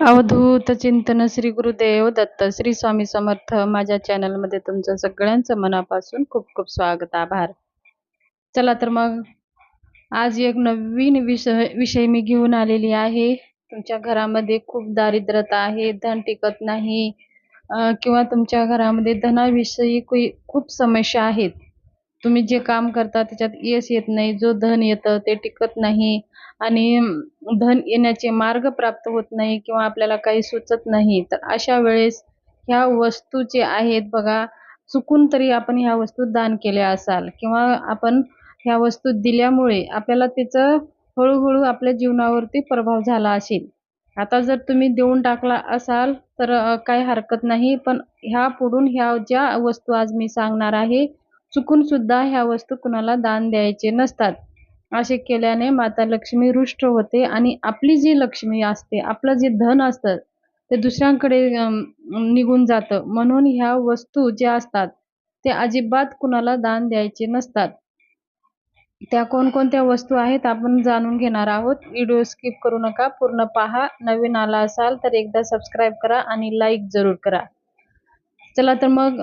अवधूत चिंतन श्री गुरुदेव दत्त श्री स्वामी समर्थ माझ्या चॅनलमध्ये तुमचं सगळ्यांचं मनापासून खूप खूप स्वागत आभार. चला तर मग आज एक नवीन विषय विषय मी घेऊन आलेली आहे. तुमच्या घरामध्ये खूप दारिद्रता आहे धन टिकत नाही किंवा तुमच्या घरामध्ये धनाविषयी खूप समस्या आहेत. तुम्ही जे काम करता त्याच्यात यश येत नाही जो धन येतं ते टिकत नाही. आणि धन येण्याचे मार्ग प्राप्त होत नाही किंवा आपल्याला काही सुचत नाही तर अशा वेळेस ह्या वस्तू जे आहेत बघा चुकून तरी आपण ह्या वस्तू दान केल्या असाल किंवा आपण ह्या वस्तू दिल्यामुळे आपल्याला त्याचं हळूहळू आपल्या जीवनावरती प्रभाव झाला असेल. आता जर तुम्ही देऊन टाकला असाल तर काही हरकत नाही पण ह्या पुढून ह्या ज्या वस्तू आज मी सांगणार आहे चुकून सुद्धा ह्या वस्तू कुणाला दान द्यायचे नसतात. असे केल्याने माता लक्ष्मी रुष्ट होते आणि आपली जी लक्ष्मी असते आपलं जे धन असतं ते दुसऱ्यांकडे निघून जातं. म्हणून ह्या वस्तू ज्या असतात ते अजिबात कुणाला दान द्यायचे नसतात. त्या कोणकोणत्या वस्तू आहेत आपण जाणून घेणार आहोत. व्हिडिओ स्किप करू नका पूर्ण पहा. नवीन आला असाल तर एकदा सबस्क्राईब करा आणि लाईक जरूर करा. चला तर मग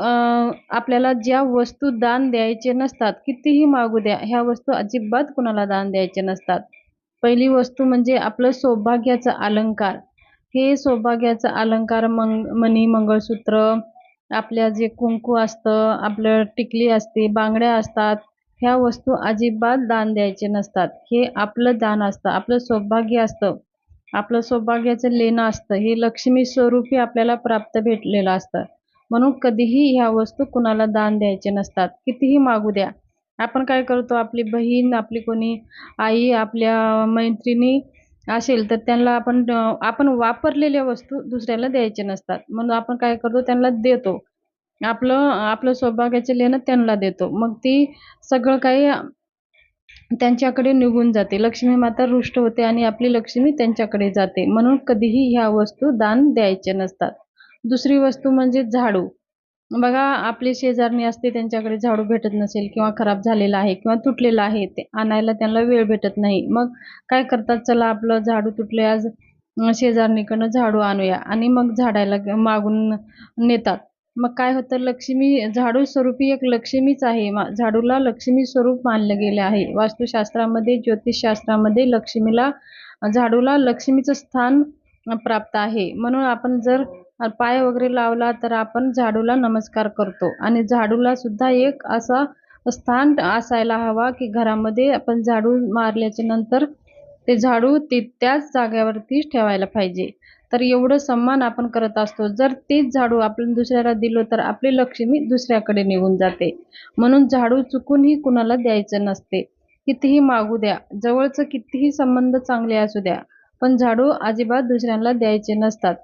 आपल्याला ज्या वस्तू दान द्यायचे नसतात कितीही मागू द्या ह्या वस्तू अजिबात कुणाला दान द्यायचे नसतात. पहिली वस्तू म्हणजे आपलं सौभाग्याचं अलंकार. हे सौभाग्याचा अलंकार मंग मणी मंगळसूत्र आपल्या जे कुंकू असतं आपलं टिकली असते बांगड्या असतात ह्या वस्तू अजिबात दान द्यायचे नसतात. हे आपलं दान असतं आपलं सौभाग्य असतं. आपलं सौभाग्याचं लेणं असतं. हे लक्ष्मी स्वरूपी आपल्याला प्राप्त भेटलेलं असतं. म्हणून कधीही ह्या वस्तू कुणाला दान द्यायचे नसतात. कितीही मागू द्या. आपण काय करतो? आपली बहीण आपली कोणी आई आपल्या मैत्रिणी असेल तर त्यांना आपण आपण वापरलेल्या वस्तू दुसऱ्याला द्यायचे नसतात. म्हणून आपण काय करतो? त्यांना देतो. आपलं आपलं सौभाग्याचे लेणं त्यांना देतो. मग ती सगळं काही त्यांच्याकडे निघून जाते. लक्ष्मी माता रुष्ट होते आणि आपली लक्ष्मी त्यांच्याकडे जाते. म्हणून कधीही ह्या वस्तू दान द्यायचे नसतात. दुसरी वस्तू म्हणजे झाडू. बघा आपली शेजारणी असते त्यांच्याकडे झाडू भेटत नसेल किंवा खराब झालेला आहे किंवा तुटलेलं आहे ते आणायला त्यांना वेळ भेटत नाही. मग काय करतात? चला आपलं झाडू तुटले आज शेजारणीकडनं झाडू आणूया. आणि मग झाडायला मागून नेतात. मग काय होतं? लक्ष्मी झाडू स्वरूपी एक लक्ष्मीच आहे. झाडूला लक्ष्मी स्वरूप मानलं गेले आहे. वास्तुशास्त्रामध्ये ज्योतिषशास्त्रामध्ये लक्ष्मीला झाडूला लक्ष्मीचं स्थान प्राप्त आहे. म्हणून आपण जर पाय वगैरे लावला तर आपण झाडूला नमस्कार करतो. आणि झाडूला सुद्धा एक असा स्थान असायला हवा की घरामध्ये आपण झाडू मारल्याच्या नंतर ते झाडू ते त्याच जाग्यावरतीच ठेवायला पाहिजे. तर एवढं सन्मान आपण करत असतो. जर तेच झाडू आपण दुसऱ्याला दिलो तर आपली लक्ष्मी दुसऱ्याकडे निघून जाते. म्हणून झाडू चुकूनही कुणाला द्यायचं नसते. कितीही मागू द्या. जवळचं कितीही संबंध चांगले असू द्या. पण झाडू अजिबात दुसऱ्यांना द्यायचे नसतात.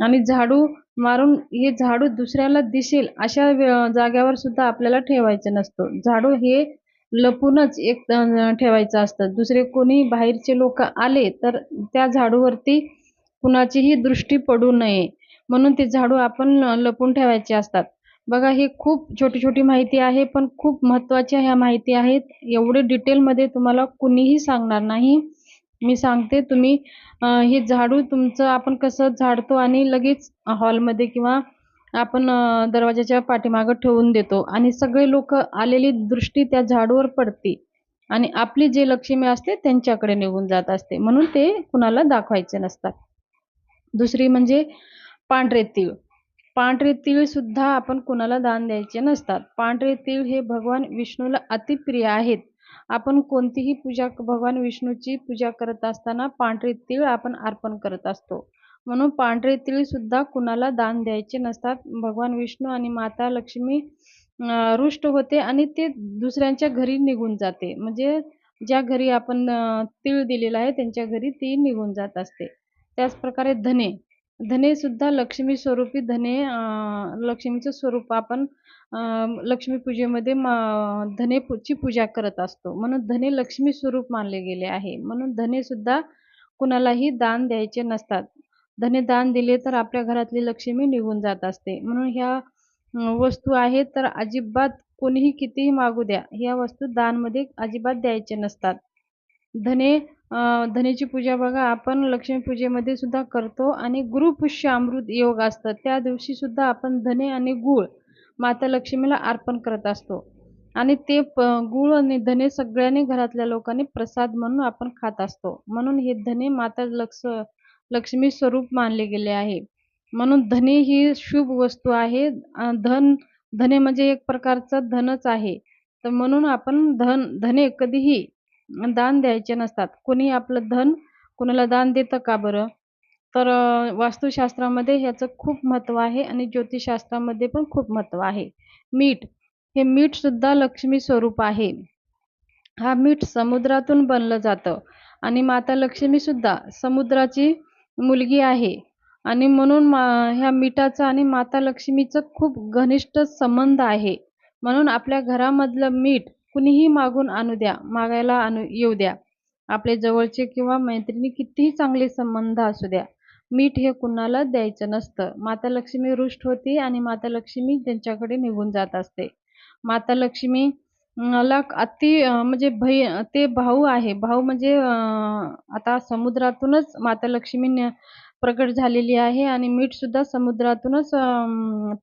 आणि झाडू मारून हे झाडू दुसऱ्याला दिसेल अशा जाग्यावर सुद्धा आपल्याला ठेवायचं नसतं. झाडू हे लपूनच एक ठेवायचं असतं. दुसरे कोणी बाहेरचे लोक आले तर त्या झाडूवरती कुणाचीही दृष्टी पडू नये. म्हणून ते झाडू आपण लपून ठेवायचे असतात. बघा हे खूप छोटी छोटी माहिती आहे पण खूप महत्त्वाच्या ह्या माहिती आहेत. एवढे डिटेलमध्ये तुम्हाला कुणीही सांगणार नाही. मी सांगते तुम्ही हे झाडू तुमचं आपण कसं झाडतो आणि लगेच हॉलमध्ये किंवा आपण दरवाजाच्या पाठीमागं ठेवून देतो. आणि सगळे लोक आलेली दृष्टी त्या झाडूवर पडते. आणि आपली जे लक्ष्मी असते त्यांच्याकडे निघून जात असते. म्हणून ते कुणाला दाखवायचे नसतात. दुसरी म्हणजे पांढरे तीळ. पांढरे तीळ सुद्धा आपण कुणाला दान द्यायचे नसतात. पांढरे तीळ हे भगवान विष्णूला अतिप्रिय आहेत. आपण कोणतीही पूजा भगवान विष्णूची पूजा करत असताना पांढरे तीळ आपण अर्पण करत असतो. म्हणून पांढरे तीळ सुद्धा कुणाला दान द्यायचे नसतात. भगवान विष्णू आणि माता लक्ष्मी रुष्ट होते आणि ते दुसऱ्यांच्या घरी निघून जाते. म्हणजे ज्या घरी आपण तीळ दिलेला आहे त्यांच्या घरी ती निघून जात असते. त्याचप्रकारे धने. धने सुद्धा लक्ष्मी स्वरूपी धने लक्ष्मीचं स्वरूप आपण लक्ष्मी पूजेमध्ये धनेची पूजा करत असतो. म्हणून धने लक्ष्मी स्वरूप मानले गेले आहे. म्हणून धने सुद्धा कुणालाही दान द्यायचे नसतात. धने दान दिले तर आपल्या घरातली लक्ष्मी निघून जात असते. म्हणून ह्या वस्तू आहेत तर अजिबात कोणीही कितीही मागू द्या. ह्या वस्तू दानमध्ये अजिबात द्यायचे नसतात. धने धनेची पूजा बघा आपण लक्ष्मीपूजेमध्ये सुद्धा करतो आणि गुरुपुष्य अमृत योग असतं त्या दिवशी सुद्धा आपण धने आणि गूळ माता लक्ष्मीला अर्पण करत असतो. आणि ते प गूळ आणि धने सगळ्यांनी घरातल्या लोकांनी प्रसाद म्हणून आपण खात असतो. म्हणून हे धने माता लक्ष लक्ष्मी स्वरूप मानले गेले आहे. म्हणून धने ही शुभ वस्तू आहे. धन धने म्हणजे एक प्रकारचं धनच आहे. तर म्हणून आपण धन धने कधीही दान द्यायचे नसतात. कुणी आपलं धन कुणाला दान देतं का बरं? तर वास्तुशास्त्रामध्ये ह्याचं खूप महत्त्व आहे आणि ज्योतिषशास्त्रामध्ये पण खूप महत्त्व आहे. मीठ हे मीठ सुद्धा लक्ष्मी स्वरूप आहे. हा मीठ समुद्रातून बनलं जातं आणि माता लक्ष्मी सुद्धा समुद्राची मुलगी आहे. आणि म्हणून मा ह्या मिठाचा आणि माता लक्ष्मीचं खूप घनिष्ठ संबंध आहे. म्हणून आपल्या घरामधलं मीठ कुणीही मागून आणू द्या मागायला आणू येऊ द्या. आपले जवळचे किंवा मैत्रिणी कितीही चांगले संबंध असू द्या. मीठ हे कुणाला द्यायचं नसतं. माता लक्ष्मी रुष्ट होती आणि माता लक्ष्मी त्यांच्याकडे निघून जात असते. माता लक्ष्मी ला अति म्हणजे भय ते भाऊ आहे. भाऊ म्हणजे आता समुद्रातूनच माता लक्ष्मी न- प्रकट झालेली आहे आणि मीठ सुद्धा समुद्रातूनच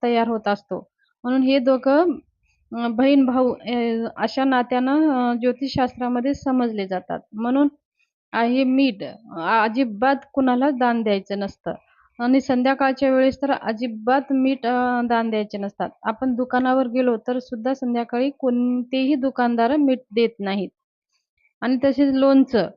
तयार होत असतो. म्हणून हे दोघं बहीण भाऊ अशा नात्यानं ज्योतिषशास्त्रामध्ये समजले जातात. म्हणून हे मीठ. अजिबात कुणाला दान द्यायचं नसतं. आणि संध्याकाळच्या वेळेस तर अजिबात मीठ दान द्यायचे नसतात. आपण दुकानावर गेलो तर सुद्धा संध्याकाळी कोणतेही दुकानदार मीठ देत नाहीत. आणि तसेच लोणचं.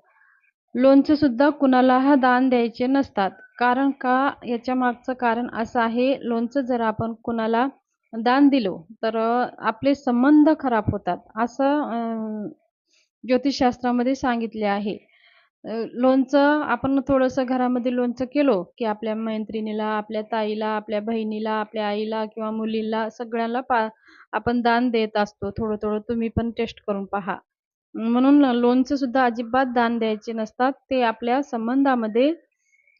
लोणचं सुद्धा कुणाला हा दान द्यायचे नसतात. कारण का? याच्या मागचं कारण असं आहे लोणचं जर आपण कुणाला दान दिलो तर आपले संबंध खराब होतात असं ज्योतिषशास्त्रामध्ये सांगितले आहे. लोणचं आपण थोडंसं घरामध्ये लोणचं केलो की आपल्या मैत्रिणीला आपल्या ताईला आपल्या बहिणीला आपल्या आईला किंवा मुलीला सगळ्यांना पा आपण दान देत असतो थोडं थोडं तुम्ही पण टेस्ट करून पहा. म्हणून लोणचं सुद्धा अजिबात दान द्यायचे नसतात ते आपल्या संबंधामध्ये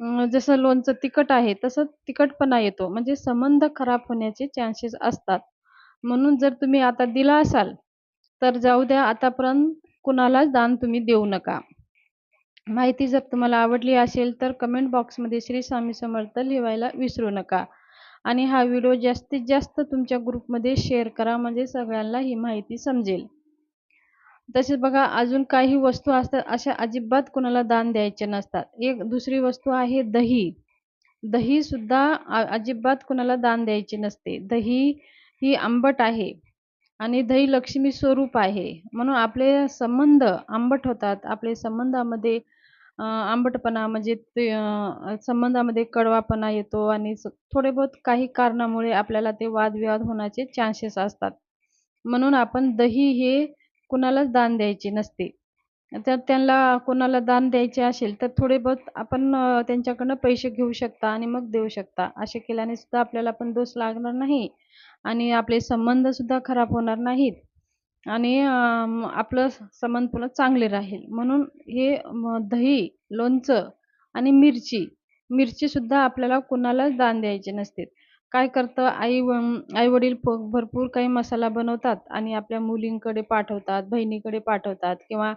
अं, जसं लोणचं तिखट आहे तसं तिखटपणा येतो. म्हणजे संबंध खराब होण्याचे चान्सेस असतात. म्हणून जर तुम्ही आता दिला असाल तर जाऊ द्या आतापर्यंत कुणालाच दान तुम्ही देऊ नका. माहिती जर तुम्हाला आवडली असेल तर कमेंट बॉक्समध्ये श्री स्वामी समर्थ लिहायला विसरू नका. आणि हा व्हिडिओ जास्तीत जास्त तुमच्या ग्रुपमध्ये शेअर करा म्हणजे सगळ्यांना ही माहिती समजेल. तसेच बघा अजून काही वस्तू असतात अशा अजिबात कुणाला दान द्यायचे नसतात. एक दुसरी वस्तू आहे दही. दही सुद्धा अजिबात कुणाला दान द्यायचे नसते. दही ही आंबट आहे आणि दही लक्ष्मी स्वरूप आहे. म्हणून आपले संबंध आंबट होतात. आपले संबंधामध्ये आंबटपणा म्हणजे ते संबंधामध्ये कडवापणा येतो आणि स- थोडे बहुत काही कारणामुळे आपल्याला ते वादविवाद होण्याचे चान्सेस असतात. म्हणून आपण दही हे कुणालाच दान द्यायची नसते. तर त्यांना कोणाला दान द्यायचे असेल तर थोडे बहुत आपण त्यांच्याकडनं पैसे घेऊ शकता आणि मग देऊ शकता. असे केल्याने सुद्धा आपल्याला पण दोष लागणार नाही आणि आपले संबंध सुद्धा खराब होणार नाहीत. आणि आपलं संबंध पुन्हा चांगले राहील. म्हणून हे दही लोणचं आणि मिरची मिरची सुद्धा आपल्याला कुणालाच दान द्यायचे नसते. काय करतं? आई आई वडील भरपूर काही मसाला बनवतात आणि आपल्या मुलींकडे पाठवतात बहिणीकडे पाठवतात किंवा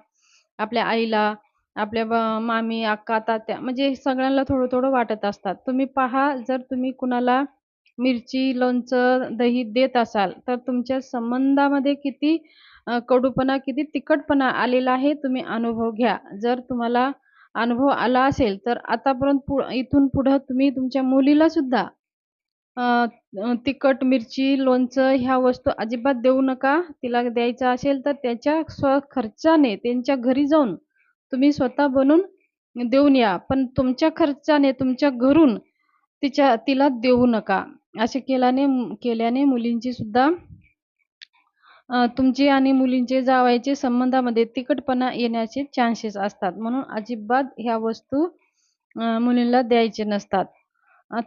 आपल्या आईला आपल्या ब- मामी अक्का तात्या म्हणजे सगळ्यांना थोडं थोडं वाटत असतात. तुम्ही पहा जर तुम्ही कुणाला मिरची लोणचं दही देत असाल तर तुमच्या संबंधामध्ये किती अ, कडूपणा किती तिखटपणा आलेला आहे तुम्ही अनुभव घ्या. जर तुम्हाला अनुभव आला असेल तर आतापर्यंत पु इथून पुढं तुम्ही तुमच्या मुलीला सुद्धा अ, तिखट मिरची लोणचं ह्या वस्तू अजिबात देऊ नका. तिला द्यायचा असेल तर त्याच्या स्वखर्चाने त्यांच्या घरी जाऊन तुम्ही स्वतः बनवून देऊन या. पण तुमच्या खर्चाने तुमच्या घरून तिच्या तिला देऊ नका. असे केल्याने केल्याने मुलींची सुद्धा अ, तुमचे आणि मुलींचे जावयाचे संबंधामध्ये तिखटपणा येण्याचे चान्सेस असतात. म्हणून अजिबात ह्या वस्तू अ, मुलींना द्यायचे नसतात.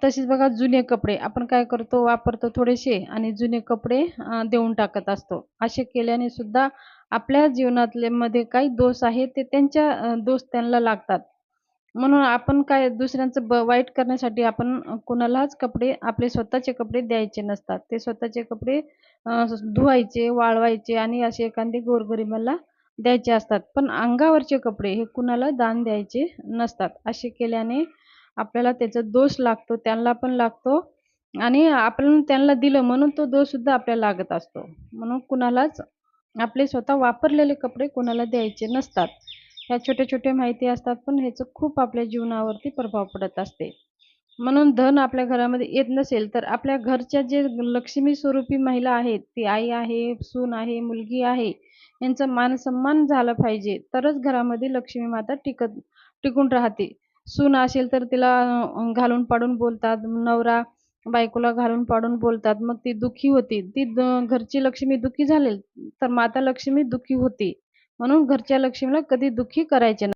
तसेच बघा जुने कपडे. आपण काय करतो वापरतो थोडेसे आणि जुने कपडे देऊन टाकत असतो. असे केल्याने सुद्धा आपल्या जीवनातले मध्ये काही दोष आहेत ते त्यांच्या दोष त्यांना लागतात. म्हणून आपण काय दुसऱ्यांचं ब वाईट करण्यासाठी आपण कुणालाच कपडे आपले स्वतःचे कपडे द्यायचे नसतात. ते स्वतःचे कपडे धुवायचे वाळवायचे आणि असे एखादी गोरगरिबाला द्यायचे असतात. पण अंगावरचे कपडे हे कुणाला दान द्यायचे नसतात. असे केल्याने आपल्याला त्याचा दोष लागतो त्यांना पण लागतो आणि आपण त्यांना दिलं म्हणून तो दोषसुद्धा आपल्याला लागत असतो. म्हणून कुणालाच आपले स्वतः वापरलेले कपडे कोणाला द्यायचे नसतात. ह्या छोट्या छोट्या माहिती असतात पण ह्याचं खूप आपल्या जीवनावरती प्रभाव पडत असते. म्हणून धन आपल्या घरामध्ये येत नसेल तर आपल्या घरच्या जे लक्ष्मी स्वरूपी महिला आहेत ती आई आहे सून आहे मुलगी आहे यांचा मान सन्मान झाला पाहिजे तरच घरामध्ये लक्ष्मी माता टिकत टिकून राहते. सून असेल तर तिला घालून पाडून बोलतात. नवरा बायकोला घालून पाडून बोलतात. मग ती दुःखी होती. ती घरची लक्ष्मी दुःखी झाली तर माता लक्ष्मी दुःखी होती. म्हणून घरच्या लक्ष्मीला कधी दुःखी करायचे नाही.